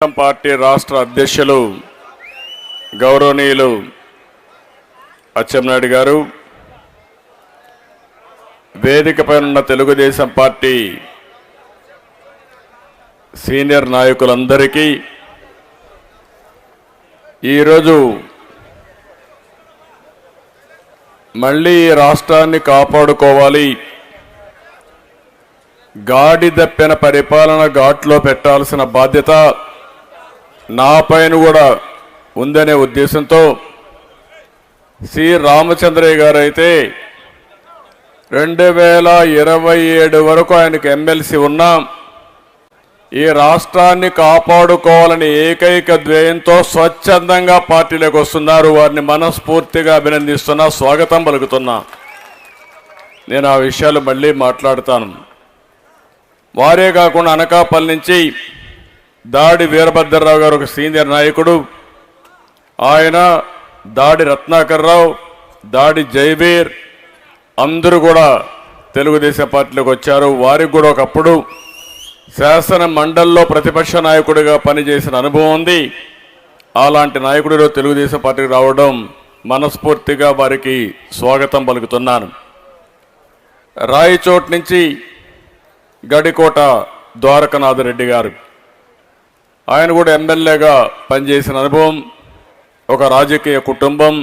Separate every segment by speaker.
Speaker 1: Party రాష్ట్ర అధ్యక్షులు గౌరవనీయులు అచ్చెంనాయుడు గారు వేదికపై ఉన్న తెలుగుదేశం పార్టీ సీనియర్ నాయకులందరికీ ఈరోజు మళ్ళీ ఈ రాష్ట్రాన్ని కాపాడుకోవాలి. గాడి దప్పిన పరిపాలన ఘాట్లో పెట్టాల్సిన బాధ్యత నా పైన కూడా ఉందనే ఉద్దేశంతో సి. రామచంద్రయ్య గారు అయితే రెండు వేల ఇరవై ఏడు వరకు ఆయనకు ఎమ్మెల్సీ ఉన్నా. ఈ రాష్ట్రాన్ని కాపాడుకోవాలని ఏకైక ధ్యేయంతో స్వచ్ఛందంగా పార్టీలోకి వస్తున్నారు. వారిని మనస్ఫూర్తిగా అభినందిస్తున్నా స్వాగతం పలుకుతున్నా. నేను ఆ విషయాలు మళ్ళీ మాట్లాడతాను. వారే కాకుండా అనకాపల్లి నుంచి దాడి వీరభద్రరావు గారు ఒక సీనియర్ నాయకుడు. ఆయన దాడి రత్నాకర్ రావు దాడి జైవీర్ అందరూ కూడా తెలుగుదేశం పార్టీలోకి వచ్చారు. వారికి కూడా ఒకప్పుడు శాసన మండలిలో ప్రతిపక్ష నాయకుడిగా పనిచేసిన అనుభవం ఉంది. అలాంటి నాయకుడిలో తెలుగుదేశం పార్టీకి రావడం మనస్ఫూర్తిగా వారికి స్వాగతం పలుకుతున్నాను. రాయచోట్ నుంచి గడికోట ద్వారకనాథరెడ్డి గారు. ఆయన కూడా ఎమ్మెల్యేగా పనిచేసిన అనుభవం ఒక రాజకీయ కుటుంబం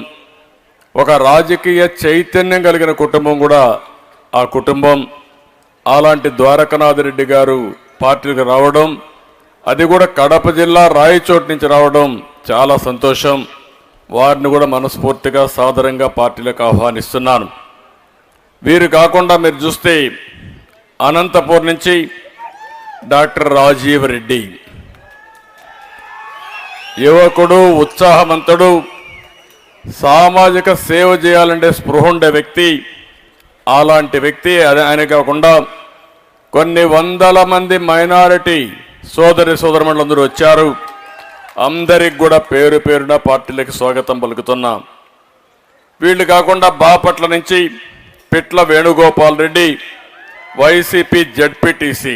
Speaker 1: ఒక రాజకీయ చైతన్యం కలిగిన కుటుంబం కూడా ఆ కుటుంబం. అలాంటి ద్వారకనాథ్ రెడ్డి గారు పార్టీకి రావడం అది కూడా కడప జిల్లా రాయచోటు నుంచి రావడం చాలా సంతోషం. వారిని కూడా మనస్ఫూర్తిగా సాదరంగా పార్టీలకు ఆహ్వానిస్తున్నాను. వీరు కాకుండా మీరు చూస్తే అనంతపూర్ నుంచి డాక్టర్ రాజీవ్ రెడ్డి. యువకుడు ఉత్సాహవంతుడు సామాజిక సేవ చేయాలంటే స్పృహ ఉండే వ్యక్తి అలాంటి వ్యక్తి ఆయన కాకుండా కొన్ని వందల మంది మైనారిటీ సోదరి సోదరులందరూ వచ్చారు. అందరికి కూడా పేరు పేరున పార్టీలకు స్వాగతం పలుకుతున్నాం. వీళ్ళు కాకుండా బాపట్ల నుంచి పిట్ల వేణుగోపాల్ రెడ్డి వైసీపీ జడ్పీటీసీ.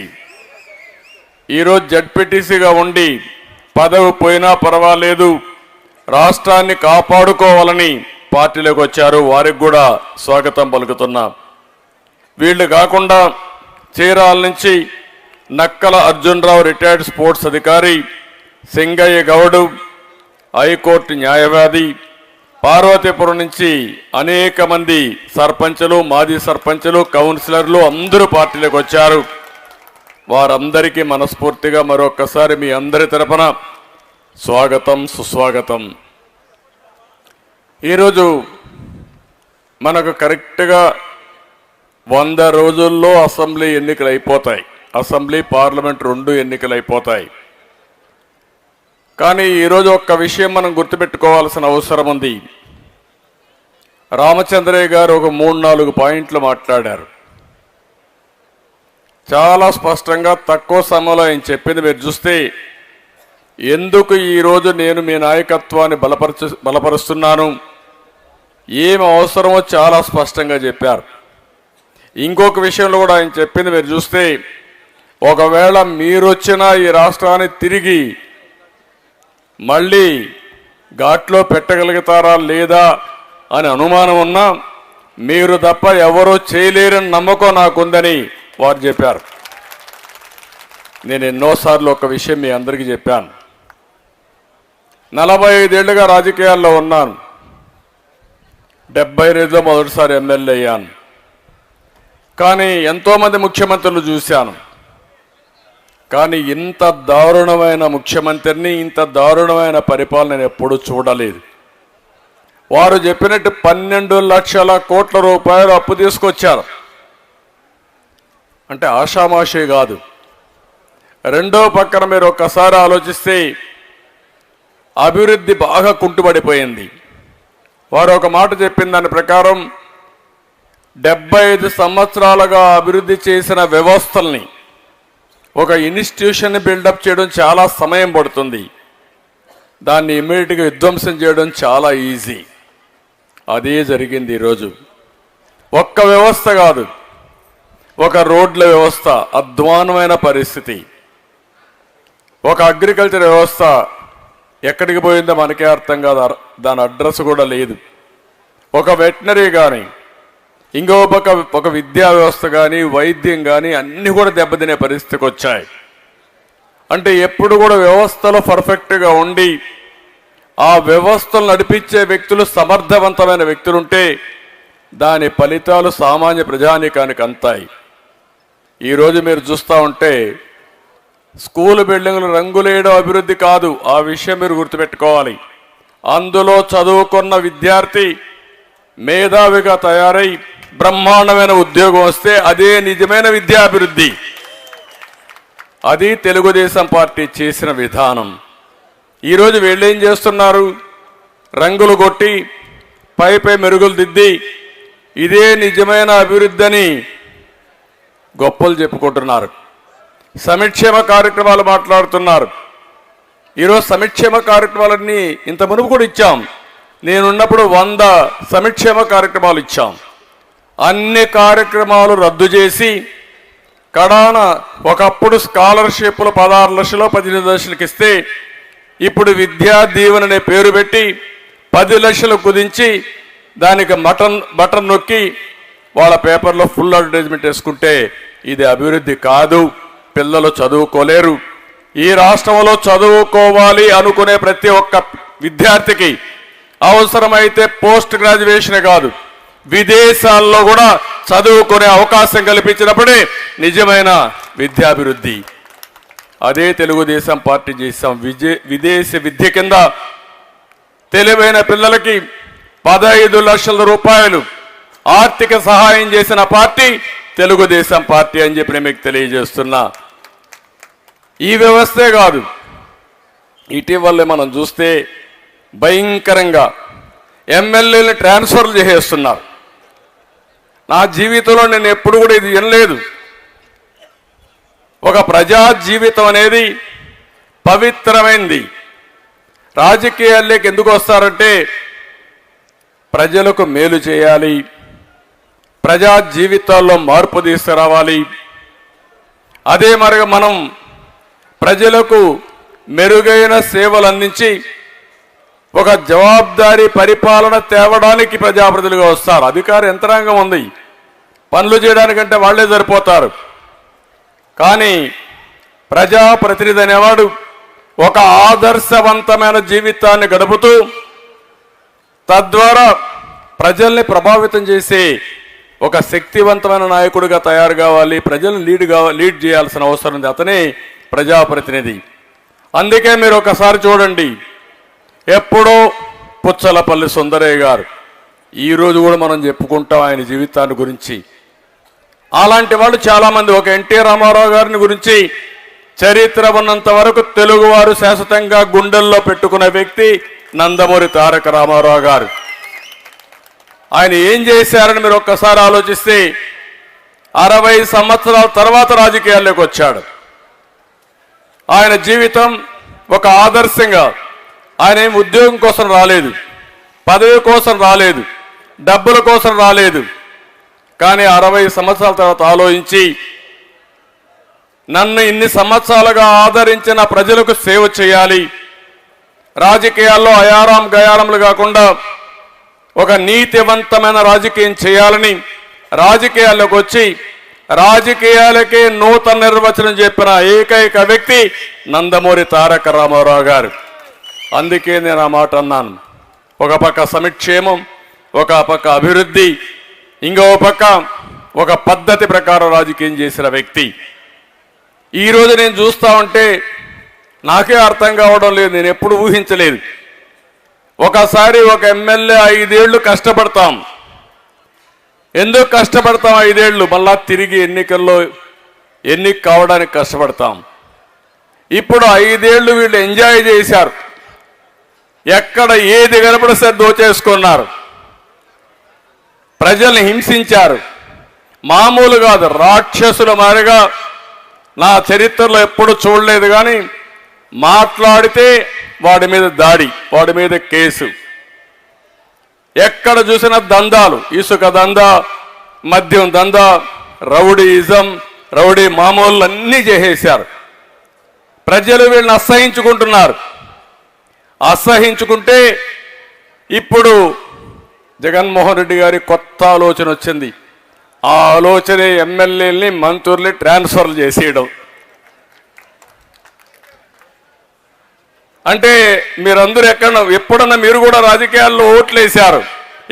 Speaker 1: ఈరోజు జడ్పీటీసీగా ఉండి పదవి పోయినా పర్వాలేదు. రాష్ట్రాన్ని కాపాడుకోవాలని పార్టీలోకి వచ్చారు. వారికి కూడా స్వాగతం పలుకుతున్నా. వీళ్ళు కాకుండా చీరాల నుంచి నక్కల అర్జునరావు రిటైర్డ్ స్పోర్ట్స్ అధికారి సింగయ్య గౌడు హైకోర్టు న్యాయవాది పార్వతీపురం నుంచి అనేక మంది సర్పంచులు మాజీ సర్పంచులు కౌన్సిలర్లు అందరూ పార్టీలోకి వచ్చారు. వారందరికీ మనస్ఫూర్తిగా మరొక్కసారి మీ అందరి తరపున స్వాగతం సుస్వాగతం. ఈరోజు మనకు కరెక్ట్గా వంద రోజుల్లో అసెంబ్లీ ఎన్నికలు అయిపోతాయి అసెంబ్లీ పార్లమెంట్ రెండు ఎన్నికలు అయిపోతాయి కానీ ఈరోజు ఒక్క విషయం మనం గుర్తుపెట్టుకోవాల్సిన అవసరం ఉంది. రామచంద్రయ్య గారు ఒక మూడు నాలుగు పాయింట్లు మాట్లాడారు. చాలా స్పష్టంగా తక్కువ సమయంలో ఆయన చెప్పింది మీరు చూస్తే ఎందుకు ఈరోజు నేను మీ నాయకత్వాన్ని బలపరచు బలపరుస్తున్నాను? ఏం అవసరమో చాలా స్పష్టంగా చెప్పారు. ఇంకొక విషయంలో కూడా ఆయన చెప్పింది మీరు చూస్తే ఒకవేళ మీరొచ్చినా ఈ రాష్ట్రాన్ని తిరిగి మళ్ళీ ఘాట్లో పెట్టగలుగుతారా లేదా అని అనుమానం ఉన్నా మీరు తప్ప ఎవరూ చేయలేరని నమ్మకం నాకుందని వారు చెప్పారు. నేను ఎన్నోసార్లు ఒక విషయం మీ అందరికీ చెప్పాను. నలభై ఐదేళ్ళుగా రాజకీయాల్లో ఉన్నాను. డెబ్బై ఐదులో మొదటిసారి ఎమ్మెల్యే అయ్యాను. కానీ ఎంతోమంది ముఖ్యమంత్రులు చూశాను. కానీ ఇంత దారుణమైన ముఖ్యమంత్రిని ఇంత దారుణమైన పరిపాలన నేను ఎప్పుడూ చూడలేదు. వారు చెప్పినట్టు పన్నెండు లక్షల కోట్ల రూపాయలు అప్పు తీసుకొచ్చారు. అంటే ఆషామాషే కాదు. రెండో పక్కన మీరు ఒక్కసారి ఆలోచిస్తే అభివృద్ధి బాగా కుంటుపడిపోయింది వారు ఒక మాట చెప్పిన దాని ప్రకారం డెబ్బై ఐదు సంవత్సరాలుగా అభివృద్ధి చేసిన వ్యవస్థల్ని ఒక ఇన్స్టిట్యూషన్ బిల్డప్ చేయడం చాలా సమయం పడుతుంది. దాన్ని ఇమ్మీడియట్గా విధ్వంసం చేయడం చాలా ఈజీ. అదే జరిగింది ఈరోజు. ఒక్క వ్యవస్థ కాదు ఒక రోడ్ల వ్యవస్థ అధ్వానమైన పరిస్థితి. ఒక అగ్రికల్చర్ వ్యవస్థ ఎక్కడికి పోయిందో మనకే అర్థం కాదు దాని అడ్రస్ కూడా లేదు. ఒక వెటనరీ కానీ ఇంకో పక్క ఒక విద్యా వ్యవస్థ కానీ వైద్యం కానీ అన్నీ కూడా దెబ్బతినే పరిస్థితికి వచ్చాయి. అంటే ఎప్పుడు కూడా వ్యవస్థలో పర్ఫెక్ట్గా ఉండి ఆ వ్యవస్థలు నడిపించే వ్యక్తులు సమర్థవంతమైన వ్యక్తులుంటే దాని ఫలితాలు సామాన్య ప్రజానీకానికి అంతాయి. ఈరోజు మీరు చూస్తూ ఉంటే స్కూల్ బిల్డింగ్లు రంగులేయడం అభివృద్ధి కాదు ఆ విషయం మీరు గుర్తుపెట్టుకోవాలి. అందులో చదువుకున్న విద్యార్థి మేధావిగా తయారై బ్రహ్మాండమైన ఉద్యోగం వస్తే అదే నిజమైన విద్యాభివృద్ధి. అది తెలుగుదేశం పార్టీ చేసిన విధానం. ఈరోజు వీళ్ళేం చేస్తున్నారు? రంగులు కొట్టి పైపై మెరుగులు దిద్ది ఇదే నిజమైన అభివృద్ధి అని గొప్పలు చెప్పుకుంటున్నారు. సమిక్షేమ కార్యక్రమాలు మాట్లాడుతున్నారు. ఈరోజు సమిక్షేమ కార్యక్రమాలన్నీ ఇంత మునుపు కూడా ఇచ్చాం. నేనున్నప్పుడు వంద సంక్షేమ కార్యక్రమాలు ఇచ్చాం. అన్ని కార్యక్రమాలు రద్దు చేసి కడాన ఒకప్పుడు స్కాలర్షిప్లు పదహారు లక్షలు పద్దెనిమిది లక్షలకు ఇస్తే ఇప్పుడు విద్యా దీవెన అనే పేరు పెట్టి పది లక్షలు కుదించి దానికి మటన్ బటన్ నొక్కి వాళ్ళ పేపర్లో ఫుల్ అడ్వర్టైజ్మెంట్ వేసుకుంటే ఇది అభివృద్ధి కాదు పిల్లలు చదువుకోలేరు. ఈ రాష్ట్రంలో చదువుకోవాలి అనుకునే ప్రతి ఒక్క విద్యార్థికి అవసరమైతే పోస్ట్ గ్రాడ్యుయేషన్ కాదు విదేశాల్లో కూడా చదువుకునే అవకాశం కల్పించినప్పుడే నిజమైన విద్యాభివృద్ధి. అదే తెలుగుదేశం పార్టీ చేశాం. విజయ విదేశీ విద్య కింద తెలివైన పిల్లలకి పదహైదు లక్షల రూపాయలు ఆర్థిక సహాయం చేసిన పార్టీ తెలుగుదేశం పార్టీ అని చెప్పి నేను మీకు తెలియజేస్తున్నా. ఈ వ్యవస్థే కాదు. ఇటీవలే మనం చూస్తే భయంకరంగా ఎమ్మెల్యేని ట్రాన్స్ఫర్లు చేసేస్తున్నారు. నా జీవితంలో నేను ఎప్పుడు కూడా ఇది వినలేదు. ఒక ప్రజా జీవితం అనేది పవిత్రమైంది. రాజకీయాల్లోకి ఎందుకు వస్తారంటే ప్రజలకు మేలు చేయాలి. ప్రజా జీవితాల్లో మార్పు తీసుకురావాలి అదే మరి మనం ప్రజలకు మెరుగైన సేవలు అందించి ఒక జవాబుదారీ పరిపాలన తేవడానికి ప్రజాప్రతినిధులుగా వస్తారు. అధికార యంత్రాంగం ఉంది. పనులు చేయడానికంటే వాళ్ళే సరిపోతారు. కానీ ప్రజాప్రతినిధి అనేవాడు ఒక ఆదర్శవంతమైన జీవితాన్ని గడుపుతూ తద్వారా ప్రజల్ని ప్రభావితం చేసే ఒక శక్తివంతమైన నాయకుడిగా తయారు కావాలి ప్రజలను లీడ్ కావాలి లీడ్ చేయాల్సిన అవసరం ఉంది. అతనే ప్రజాప్రతినిధి. అందుకే మీరు ఒకసారి చూడండి. ఎప్పుడో పుచ్చలపల్లి సుందరయ్య గారు ఈరోజు కూడా మనం చెప్పుకుంటాం ఆయన జీవితాన్ని గురించి. అలాంటి వాళ్ళు చాలామంది. ఒక ఎన్టీ రామారావు గారిని గురించి చరిత్ర ఉన్నంత వరకు తెలుగువారు శాశ్వతంగా గుండెల్లో పెట్టుకున్న వ్యక్తి నందమూరి తారక రామారావు గారు. ఆయన ఏం చేశారని మీరు ఒక్కసారి ఆలోచిస్తే అరవై సంవత్సరాల తర్వాత రాజకీయాల్లోకి వచ్చాడు. ఆయన జీవితం ఒక ఆదర్శంగా ఆయన ఏం ఉద్యోగం కోసం రాలేదు పదవి కోసం రాలేదు డబ్బుల కోసం రాలేదు. కానీ అరవై సంవత్సరాల తర్వాత ఆలోచించి నన్ను ఇన్ని సంవత్సరాలుగా ఆదరించిన ప్రజలకు సేవ చేయాలి. రాజకీయాల్లో అయారాం గయారంలు కాకుండా ఒక నీతివంతమైన రాజకీయం చేయాలని రాజకీయాల్లోకి వచ్చి రాజకీయాలకే నూతన నిర్వచనం చెప్పిన ఏకైక వ్యక్తి నందమూరి తారక రామారావు గారు. అందుకే నేను ఆ మాట అన్నాను. ఒక పక్క సమిక్షేమం ఒక పక్క అభివృద్ధి ఇంకో పక్క ఒక పద్ధతి ప్రకారం రాజకీయం చేసిన వ్యక్తి. ఈరోజు నేను చూస్తా ఉంటే నాకే అర్థం కావడం లేదు నేను ఎప్పుడు ఊహించలేదు. ఒకసారి ఒక ఎమ్మెల్యే ఐదేళ్ళు కష్టపడతాం. ఎందుకు కష్టపడతాం ఐదేళ్ళు? మళ్ళా తిరిగి ఎన్నికల్లో ఎన్నిక కావడానికి కష్టపడతాం. ఇప్పుడు ఐదేళ్ళు వీళ్ళు ఎంజాయ్ చేశారు. ఎక్కడ ఏది కనపడిస్తే దోచేసుకున్నారు. ప్రజల్ని హింసించారు. మామూలు కాదు రాక్షసుల మారిగా నా చరిత్రలో ఎప్పుడు చూడలేదు కానీ మాట్లాడితే వాడి మీద దాడి వాడి మీద కేసు. ఎక్కడ చూసిన దందాలు ఇసుక దందా మద్యం దందా రౌడీయిజం రౌడీ మామూలు అన్నీ చేసేశారు. ప్రజలు వీళ్ళని అసహించుకుంటున్నారు. అసహించుకుంటే ఇప్పుడు జగన్మోహన్ రెడ్డి గారి కొత్త ఆలోచన వచ్చింది. ఆ ఆలోచనే ఎమ్మెల్యేల్ని మంత్రుల్ని ట్రాన్స్ఫర్లు చేసేయడం. అంటే మీరందరూ ఎక్కడ ఎప్పుడన్నా మీరు కూడా రాజకీయాల్లో ఓట్లు వేశారు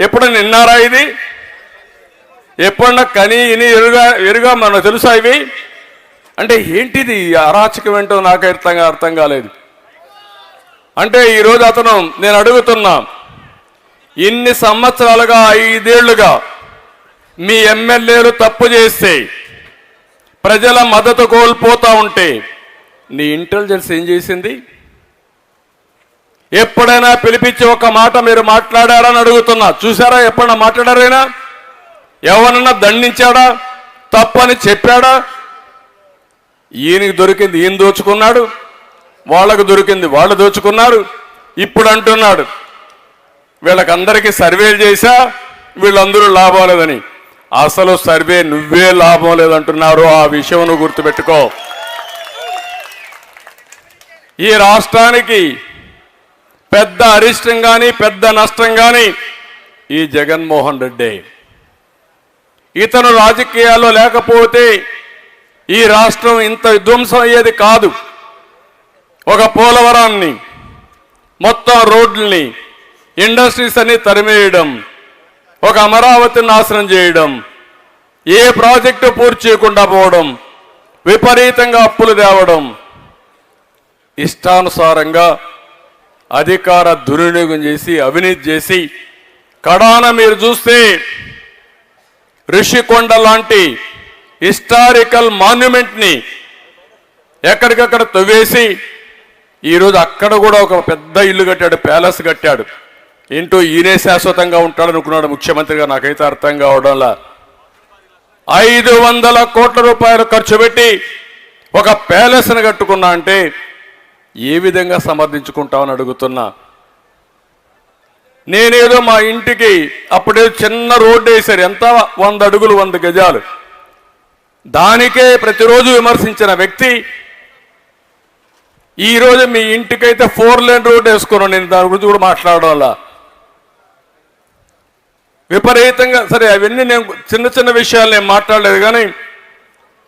Speaker 1: ఎప్పుడన్నా విన్నారా ఇది? ఎప్పుడన్నా కని ఇని ఎరుగా ఎరుగా మనకు తెలుసా ఇవి? అంటే ఏంటిది అరాచకం ఏంటో నాకు అర్థంగా అర్థం కాలేదు. అంటే ఈరోజు అతను నేను అడుగుతున్నా ఇన్ని సంవత్సరాలుగా ఐదేళ్ళుగా మీ ఎమ్మెల్యేలు తప్పు చేస్తే ప్రజల మద్దతు కోల్పోతూ ఉంటే నీ ఇంటెలిజెన్స్ ఏం చేసింది? ఎప్పుడైనా పిలిపించి ఒక మాట మీరు మాట్లాడారని అడుగుతున్నా. చూసారా ఎప్పుడైనా మాట్లాడారైనా ఎవరన్నా దండించాడా? తప్పని చెప్పాడా? ఈయనకి దొరికింది ఈయన దోచుకున్నాడు. వాళ్ళకు దొరికింది వాళ్ళు దోచుకున్నారు. ఇప్పుడు అంటున్నాడు వీళ్ళకందరికీ సర్వేలు చేశా వీళ్ళందరూ లాభం లేదని. అసలు సర్వే నువ్వే లాభం లేదంటున్నారు ఆ విషయం నువ్వు గుర్తుపెట్టుకో. ఈ రాష్ట్రానికి పెద్ద అరిష్టం కానీ పెద్ద నష్టం కానీ ఈ జగన్మోహన్ రెడ్డి. ఇతను రాజకీయాల్లో లేకపోతే ఈ రాష్ట్రం ఇంత విధ్వంసం అయ్యేది కాదు. ఒక పోలవరాన్ని మొత్తం రోడ్లని ఇండస్ట్రీస్ అన్ని తరిమేయడం ఒక అమరావతిని నాశనం చేయడం ఏ ప్రాజెక్టు పూర్తి చేయకుండా పోవడం విపరీతంగా అప్పులు తేవడం ఇష్టానుసారంగా అధికార దుర్వినియోగం చేసి అవినీతి చేసి కడాన మీరు చూస్తే రిషికొండ లాంటి హిస్టారికల్ మాన్యుమెంట్ని ఎక్కడికక్కడ తవ్వేసి ఈరోజు అక్కడ కూడా ఒక పెద్ద ఇల్లు కట్టాడు ప్యాలెస్ కట్టాడు. ఏంటో ఈయనే శాశ్వతంగా ఉంటాడనుకున్నాడు ముఖ్యమంత్రిగా. నాకైతే అర్థం కావడంలా ఐదు వందల కోట్ల రూపాయలు ఖర్చు పెట్టి ఒక ప్యాలెస్ని కట్టుకున్నా అంటే ఏ విధంగా సమర్థించుకుంటామని అడుగుతున్నా. నేనేదో మా ఇంటికి అప్పుడే చిన్న రోడ్డు వేశారు. ఎంత? వంద అడుగులు వంద గజాలు. దానికే ప్రతిరోజు విమర్శించిన వ్యక్తి ఈరోజు మీ ఇంటికైతే ఫోర్ లేన్ రోడ్ వేసుకున్నాను. నేను దాని గురించి కూడా మాట్లాడడం వల్ల. విపరీతంగా సరే అవన్నీ నేను చిన్న చిన్న విషయాలు నేను మాట్లాడలేదు కానీ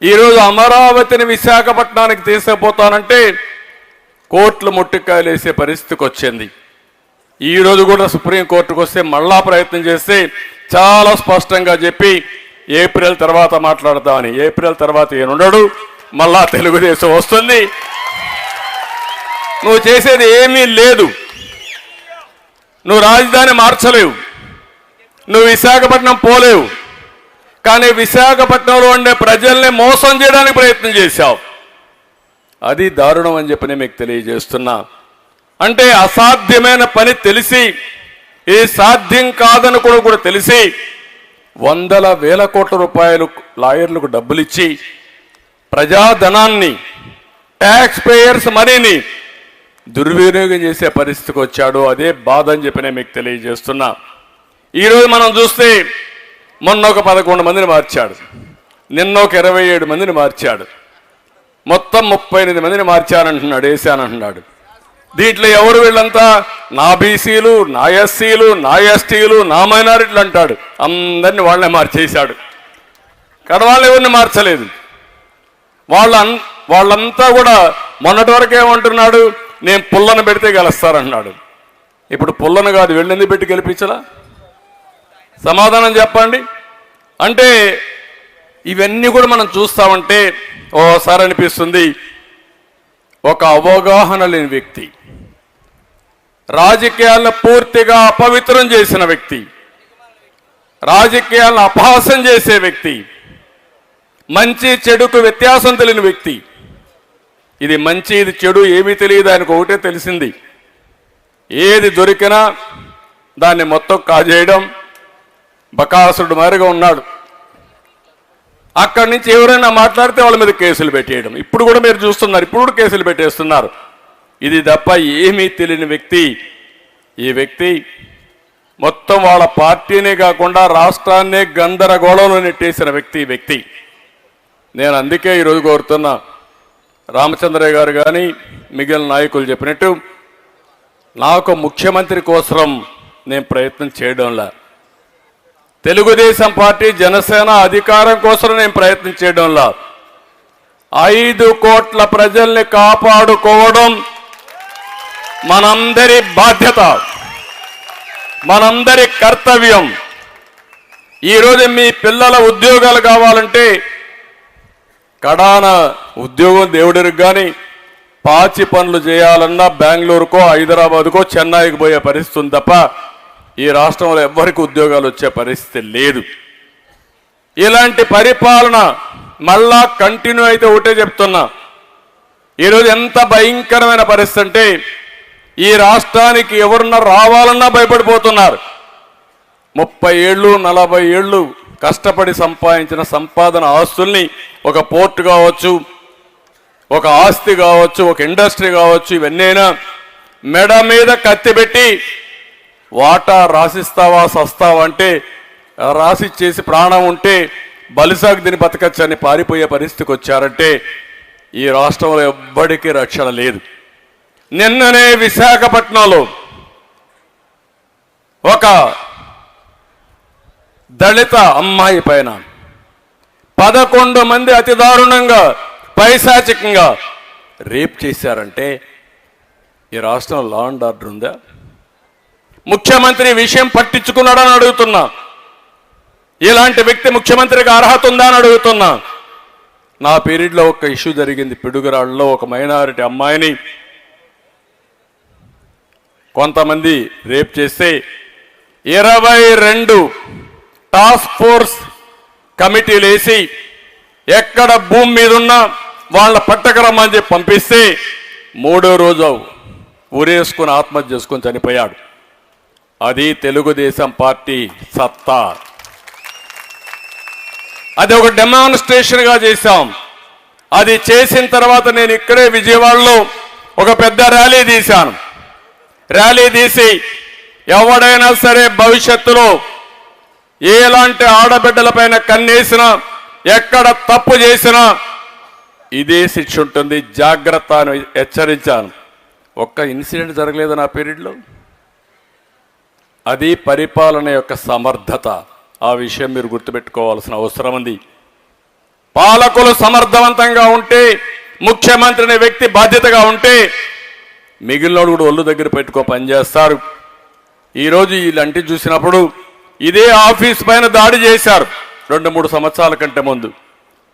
Speaker 1: ఈరోజు అమరావతిని విశాఖపట్నానికి తీసుకుపోతానంటే కోర్టులు ముట్టుకాయలేసే పరిస్థితికి వచ్చింది. ఈరోజు కూడా సుప్రీంకోర్టుకు వస్తే మళ్ళా ప్రయత్నం చేస్తే చాలా స్పష్టంగా చెప్పి ఏప్రిల్ తర్వాత మాట్లాడతామని ఏప్రిల్ తర్వాత ఈయనుండడు మళ్ళా తెలుగుదేశం వస్తుంది. నువ్వు చేసేది ఏమీ లేదు. నువ్వు రాజధాని మార్చలేవు. నువ్వు విశాఖపట్నం పోలేవు. కానీ విశాఖపట్నంలో ఉండే ప్రజల్ని మోసం చేయడానికి ప్రయత్నం చేశావు. అది దారుణం అని చెప్పి నేను మీకు తెలియజేస్తున్నా. అంటే అసాధ్యమైన పని తెలిసి ఏ సాధ్యం కాదని కూడా కూడా తెలిసి వందల వేల కోట్ల రూపాయలు లాయర్లకు డబ్బులు ఇచ్చి ప్రజాధనాన్ని ట్యాక్స్ పేయర్స్ మనీని దుర్వినియోగం చేసే పరిస్థితికి వచ్చాడు. అదే బాధ అని చెప్పి నేను మీకు తెలియజేస్తున్నా. ఈరోజు మనం చూస్తే మొన్న ఒక పదకొండు మందిని మార్చాడు. నిన్న ఒక ఇరవై ఏడు మందిని మార్చాడు. మొత్తం ముప్పై ఎనిమిది మందిని మార్చానంటున్నాడు వేసానంటున్నాడు. దీంట్లో ఎవరు వీళ్ళంతా? నా బీసీలు నా ఎస్సీలు నా ఎస్టీలు నా మైనారిటీలు అంటాడు. అందరిని వాళ్ళనే మార్చేశాడు. కడవాళ్ళు ఎవరిని మార్చలేదు? వాళ్ళ వాళ్ళంతా కూడా మొన్నటి వరకు ఏమంటున్నాడు? నేను పుల్లను పెడితే గెలుస్తారన్నాడు ఇప్పుడు పుల్లను కాదు వెళ్ళింది పెట్టి గెలిపించలా? సమాధానం చెప్పండి. అంటే ఇవన్నీ కూడా మనం చూస్తామంటే ఓసారి అనిపిస్తుంది ఒక అవగాహన లేని వ్యక్తి రాజకీయాలను పూర్తిగా అపవిత్రం చేసిన వ్యక్తి రాజకీయాలను అపహాసం చేసే వ్యక్తి మంచి చెడుకు వ్యత్యాసం తెలియని వ్యక్తి. ఇది మంచి ఇది చెడు ఏమీ తెలియదు ఆయనకు ఒకటే తెలిసింది. ఏది దొరికినా దాన్ని మొత్తం కాజేయడం బకాసుడు మారిగా ఉన్నాడు. అక్కడి నుంచి ఎవరైనా మాట్లాడితే వాళ్ళ మీద కేసులు పెట్టేయడం. ఇప్పుడు కూడా మీరు చూస్తున్నారు ఇప్పుడు కూడా కేసులు పెట్టేస్తున్నారు. ఇది తప్ప ఏమీ తెలియని వ్యక్తి ఈ వ్యక్తి మొత్తం వాళ్ళ పార్టీనే కాకుండా రాష్ట్రాన్నే గందరగోళంలో నెట్టేసిన వ్యక్తి వ్యక్తి. నేను అందుకే ఈరోజు కోరుతున్నా రామచంద్రయ్య గారు కానీ మిగిలిన నాయకులు చెప్పినట్టు నాకు ముఖ్యమంత్రి కోసం నేను ప్రయత్నం చేయడంలా. తెలుగుదేశం పార్టీ జనసేన అధికారం కోసం నేను ప్రయత్నం చేయడంలా. ఐదు కోట్ల ప్రజల్ని కాపాడుకోవడం మనందరి బాధ్యత మనందరి కర్తవ్యం. ఈరోజు మీ పిల్లల ఉద్యోగాలు కావాలంటే కడాన ఉద్యోగం దేవుడికి కానీ పాచి పనులు చేయాలన్నా బెంగళూరుకో హైదరాబాద్కో చెన్నైకి పోయే పరిస్థితి ఉంది తప్ప ఈ రాష్ట్రంలో ఎవ్వరికి ఉద్యోగాలు వచ్చే పరిస్థితి లేదు. ఇలాంటి పరిపాలన మళ్ళా కంటిన్యూ అయితే ఒకటే చెప్తున్నా. ఈరోజు ఎంత భయంకరమైన పరిస్థితి అంటే ఈ రాష్ట్రానికి ఎవరున్నా రావాలన్నా భయపడిపోతున్నారు. ముప్పై ఏళ్ళు నలభై ఏళ్ళు కష్టపడి సంపాదించిన సంపాదన ఆస్తుల్ని ఒక పోర్ట్ కావచ్చు ఒక ఆస్తి కావచ్చు ఒక ఇండస్ట్రీ కావచ్చు ఇవన్నైనా మెడ మీద కత్తి పెట్టి వాటా రాసిస్తావా సస్తావా అంటే రాసిచ్చేసి ప్రాణం ఉంటే బలిసాగు దీని బతకచ్చని పారిపోయే పరిస్థితికి వచ్చారంటే ఈ రాష్ట్రంలో ఎవ్వడికి రక్షణ లేదు. నిన్ననే విశాఖపట్నంలో ఒక దళిత అమ్మాయి పైన పదకొండు మంది అతి దారుణంగా పైశాచికంగా రేప్ చేశారంటే ఈ రాష్ట్రంలో లా అండ్ ఆర్డర్ ఉందా? ముఖ్యమంత్రి విషయం పట్టించుకున్నాడని అడుగుతున్నా. ఇలాంటి వ్యక్తి ముఖ్యమంత్రికి అర్హత ఉందా అని అడుగుతున్నా. నా పీరియడ్లో ఒక ఇష్యూ జరిగింది. పిడుగురాళ్ళలో ఒక మైనారిటీ అమ్మాయిని కొంతమంది రేప్ చేస్తే ఇరవై రెండు టాస్క్ ఫోర్స్ కమిటీలు వేసి ఎక్కడ భూమి మీద ఉన్నా వాళ్ళ పట్టకరమ్మని చెప్పి పంపిస్తే మూడో రోజు ఊరేసుకుని ఆత్మహత్య చేసుకొని చనిపోయాడు. అది తెలుగుదేశం పార్టీ సత్తా. అది ఒక డెమాన్స్ట్రేషన్గా చేశాం. అది చేసిన తర్వాత నేను ఇక్కడే విజయవాడలో ఒక పెద్ద ర్యాలీ తీశాను. ర్యాలీ తీసి ఎవడైనా సరే భవిష్యత్తులో ఎలాంటి ఆడబిడ్డలపైన కన్నేసినా ఎక్కడ తప్పు చేసినా ఇదే శిక్ష ఉంటుంది. జాగ్రత్త అని హెచ్చరించాను. ఒక్క ఇన్సిడెంట్ జరగలేదు నా పీరియడ్లో. అది పరిపాలన యొక్క సమర్థత. ఆ విషయం మీరు గుర్తుపెట్టుకోవాల్సిన అవసరం ఉంది. పాలకులు సమర్థవంతంగా ఉంటే ముఖ్యమంత్రి అనే వ్యక్తి బాధ్యతగా ఉంటే మిగిలినోడు కూడా ఒళ్ళు దగ్గర పెట్టుకో పనిచేస్తారు ఈరోజు ఇలాంటి చూసినప్పుడు ఇదే ఆఫీస్ పైన దాడి చేశారు రెండు మూడు సంవత్సరాల కంటే ముందు.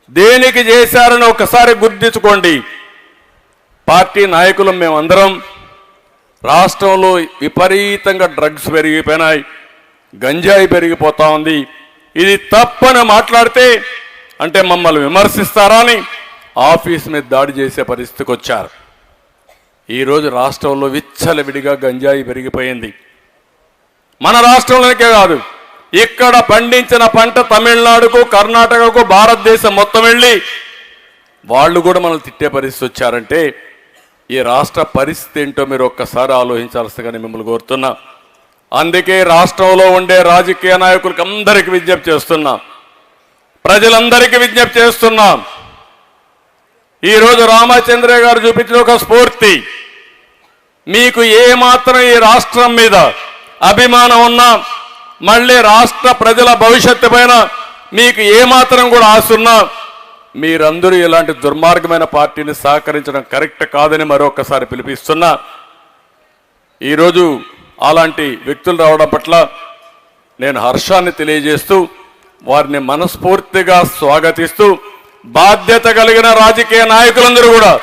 Speaker 1: దేనికి చేశారని ఒకసారి గుర్తించుకోండి. పార్టీ నాయకులు మేమందరం రాష్ట్రంలో విపరీతంగా డ్రగ్స్ పెరిగిపోయినాయి. గంజాయి పెరిగిపోతా ఉంది. ఇది తప్పని మాట్లాడితే అంటే మమ్మల్ని విమర్శిస్తారా అని ఆఫీస్ మీద దాడి చేసే పరిస్థితికి వచ్చారు. ఈరోజు రాష్ట్రంలో విచ్చలవిడిగా గంజాయి పెరిగిపోయింది. మన రాష్ట్రంలోనికే కాదు ఇక్కడ పండించిన పంట తమిళనాడుకు కర్ణాటకకు భారతదేశం మొత్తం వెళ్ళి వాళ్ళు కూడా మనల్ని తిట్టే పరిస్థితి వచ్చారంటే ఈ రాష్ట్ర పరిస్థితి ఏంటో మీరు ఒక్కసారి ఆలోచించాల్సిందిగా మిమ్మల్ని కోరుతున్నా. అందుకే రాష్ట్రంలో ఉండే రాజకీయ నాయకులకు అందరికీ విజ్ఞప్తి చేస్తున్నా. ప్రజలందరికీ విజ్ఞప్తి చేస్తున్నాం. ఈరోజు రామచంద్రయ్య గారు చూపించిన ఒక స్ఫూర్తి. మీకు ఏ మాత్రం ఈ రాష్ట్రం మీద అభిమానం ఉన్నా మళ్ళీ రాష్ట్ర ప్రజల భవిష్యత్తు పైన మీకు ఏ మాత్రం కూడా ఆశ ఉన్నా మీరందరూ ఇలాంటి దుర్మార్గమైన పార్టీని సహకరించడం కరెక్ట్ కాదని మరొకసారి పిలిపిస్తున్నా. ఈరోజు అలాంటి వ్యక్తులు రావడం పట్ల నేను హర్షాన్ని తెలియజేస్తూ వారిని మనస్ఫూర్తిగా స్వాగతిస్తూ బాధ్యత కలిగిన రాజకీయ నాయకులందరూ కూడా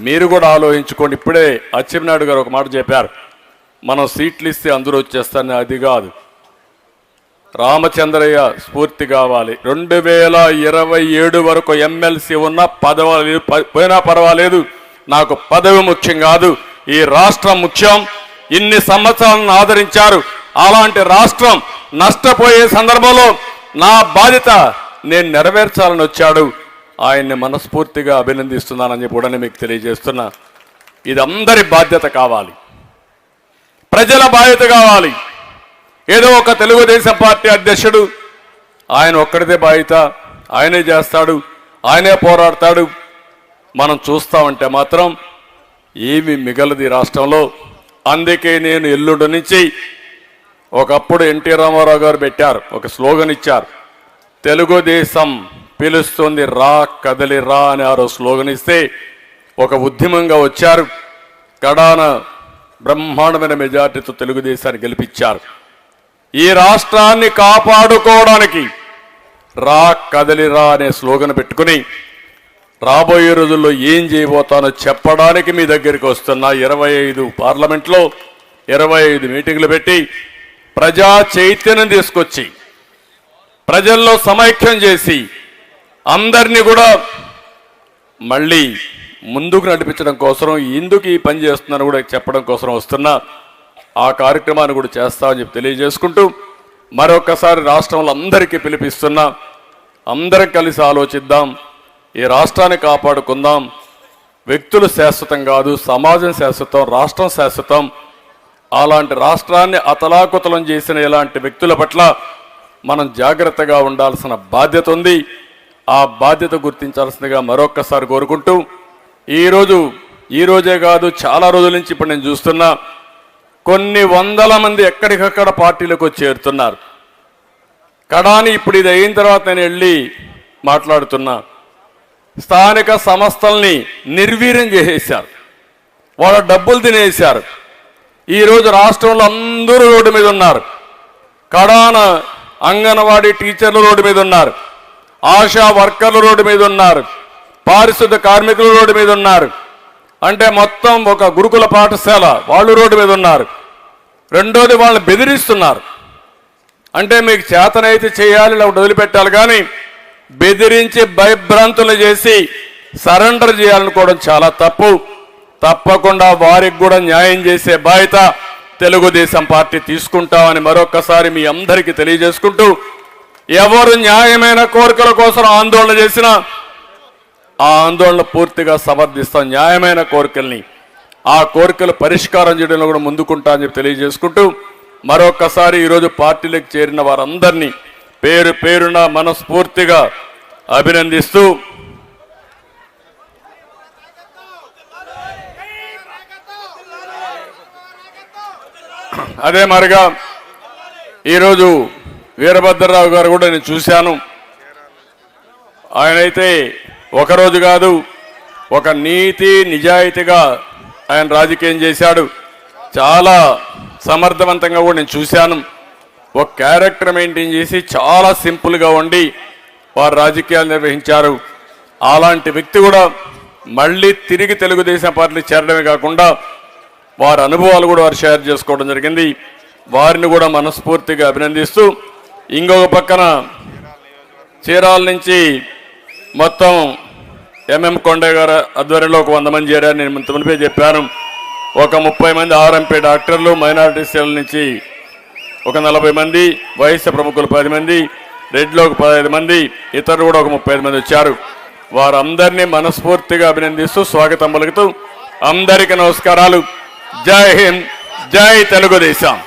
Speaker 1: మీరు కూడా ఆలోచించుకోండి. ఇప్పుడే అచ్చెన్నాయుడు గారు ఒక మాట చెప్పారు. మనం సీట్లు ఇస్తే అందరూ వచ్చేస్తారని. అది కాదు. రామచంద్రయ్య స్ఫూర్తి కావాలి. రెండు వేల ఇరవై ఏడు వరకు ఎమ్మెల్సీ ఉన్న పదవి పోయినా పర్వాలేదు. నాకు పదవి ముఖ్యం కాదు. ఈ రాష్ట్రం ముఖ్యం. ఇన్ని సంవత్సరాలను ఆదరించారు. అలాంటి రాష్ట్రం నష్టపోయే సందర్భంలో నా బాధ్యత నేను నెరవేర్చాలని వచ్చాడు. ఆయన్ని మనస్ఫూర్తిగా అభినందిస్తున్నానని చెప్పి కూడా నేను మీకు తెలియజేస్తున్నా. ఇది అందరి బాధ్యత కావాలి. ప్రజల బాధ్యత కావాలి. ఏదో ఒక తెలుగుదేశం పార్టీ అధ్యక్షుడు ఆయన ఒక్కడిదే బాధ్యత ఆయనే చేస్తాడు ఆయనే పోరాడతాడు. మనం చూస్తామంటే మాత్రం ఏమి మిగలది రాష్ట్రంలో. అందుకే నేను ఎల్లుండి నుంచి ఒకప్పుడు ఎన్టీ రామారావు గారు పెట్టారు ఒక స్లోగన్ ఇచ్చారు. తెలుగుదేశం పిలుస్తుంది రా కదలి రా అని ఆరో స్లోగన్ ఇస్తే ఒక ఉద్యమంగా వచ్చారు. కడాన బ్రహ్మాండమైన మెజార్టీతో తెలుగుదేశాన్ని గెలిపించారు. ఈ రాష్ట్రాన్ని కాపాడుకోవడానికి రా కదలిరా అనే స్లోగన్ పెట్టుకుని రాబోయే రోజుల్లో ఏం చేయబోతానో చెప్పడానికి మీ దగ్గరికి వస్తున్న ఇరవై ఐదు పార్లమెంట్లో ఇరవై ఐదు మీటింగ్లు పెట్టి ప్రజా చైతన్యం తీసుకొచ్చి ప్రజల్లో సమైక్యం చేసి అందరినీ కూడా మళ్ళీ ముందుకు నడిపించడం కోసం ఎందుకు ఈ పని చేస్తున్నాను కూడా చెప్పడం కోసం వస్తున్నా ఆ కార్యక్రమాన్ని కూడా చేస్తామని చెప్పి తెలియజేసుకుంటూ మరొకసారి రాష్ట్రంలో అందరికీ పిలిపిస్తున్నా అందరం కలిసి ఆలోచిద్దాం ఈ రాష్ట్రాన్ని కాపాడుకుందాం. వ్యక్తులు శాశ్వతం కాదు సమాజం శాశ్వతం రాష్ట్రం శాశ్వతం. అలాంటి రాష్ట్రాన్ని అతలాకుతలం చేసిన ఇలాంటి వ్యక్తుల పట్ల మనం జాగ్రత్తగా ఉండాల్సిన బాధ్యత ఉంది. ఆ బాధ్యత గుర్తించాల్సిందిగా మరొక్కసారి కోరుకుంటూ ఈరోజు ఈ రోజే కాదు చాలా రోజుల నుంచి ఇప్పుడు నేను చూస్తున్నా కొన్ని వందల మంది ఎక్కడికక్కడ పార్టీలకు చేరుతున్నారు. కడాని ఇప్పుడు ఇది అయిన తర్వాత నేను వెళ్ళి మాట్లాడుతున్నా. స్థానిక సంస్థల్ని నిర్వీర్యం చేసేశారు. వాళ్ళ డబ్బులు తినేశారు. ఈరోజు రాష్ట్రంలో అందరూ రోడ్డు మీద ఉన్నారు. కడాన అంగన్వాడీ టీచర్లు రోడ్డు మీద ఉన్నారు. ఆశా వర్కర్లు రోడ్డు మీద ఉన్నారు. పారిశుద్ధ కార్మికులు రోడ్డు మీద ఉన్నారు. అంటే మొత్తం ఒక గురుకుల పాఠశాల వాళ్ళు రోడ్డు మీద ఉన్నారు. రెండోది వాళ్ళని బెదిరిస్తున్నారు. అంటే మీకు చేతనైతే చేయాలి లేకపోతే వదిలిపెట్టాలి కానీ బెదిరించి భయభ్రాంతులు చేసి సరెండర్ చేయాలనుకోవడం చాలా తప్పు. తప్పకుండా వారికి కూడా న్యాయం చేసే బాధ్యత తెలుగుదేశం పార్టీ తీసుకుంటామని మరొక్కసారి మీ అందరికీ తెలియజేసుకుంటూ ఎవరు న్యాయమైన కోరికల కోసం ఆందోళన చేసినా ఆ ఆందోళన పూర్తిగా సమర్థిస్తాం. న్యాయమైన కోరికల్ని. ఆ కోరికలు పరిష్కారం చేయడంలో కూడా ముందుకుంటా అని చెప్పి తెలియజేసుకుంటూ మరొకసారి ఈరోజు పార్టీలకు చేరిన వారందరినీ పేరు పేరున మనస్ఫూర్తిగా అభినందిస్తూ అదే మరిగా ఈరోజు వీరభద్రరావు గారు కూడా నేను చూశాను. ఆయనైతే ఒకరోజు కాదు ఒక నీతి నిజాయితీగా ఆయన రాజకీయం చేశాడు. చాలా సమర్థవంతంగా కూడా నేను చూశాను. ఒక క్యారెక్టర్ మెయింటైన్ చేసి చాలా సింపుల్గా ఉండి వారు రాజకీయాలు నిర్వహించారు. అలాంటి వ్యక్తి కూడా మళ్ళీ తిరిగి తెలుగుదేశం పార్టీ చేరడమే కాకుండా వారి అనుభవాలు కూడా వారు షేర్ చేసుకోవడం జరిగింది. వారిని కూడా మనస్ఫూర్తిగా అభినందిస్తూ ఇంకొక పక్కన చీరాల నుంచి మొత్తం ఎంఎం కొండ గారు ఆధ్వర్యంలో ఒక వంద మంది చేరారు నేను ఇంత మునిపే చెప్పాను. ఒక ముప్పై మంది ఆర్ఎంపీ డాక్టర్లు మైనారిటీ సెల్ నుంచి ఒక నలభై మంది వయస్సు ప్రముఖులు పది మంది రెడ్లో ఒక పదహైదు మంది ఇతరులు కూడా ఒక ముప్పై ఐదు మంది వచ్చారు. వారందరినీ మనస్ఫూర్తిగా అభినందిస్తూ స్వాగతం పలుకుతూ అందరికీ నమస్కారాలు. జై హింద్ జై తెలుగుదేశం.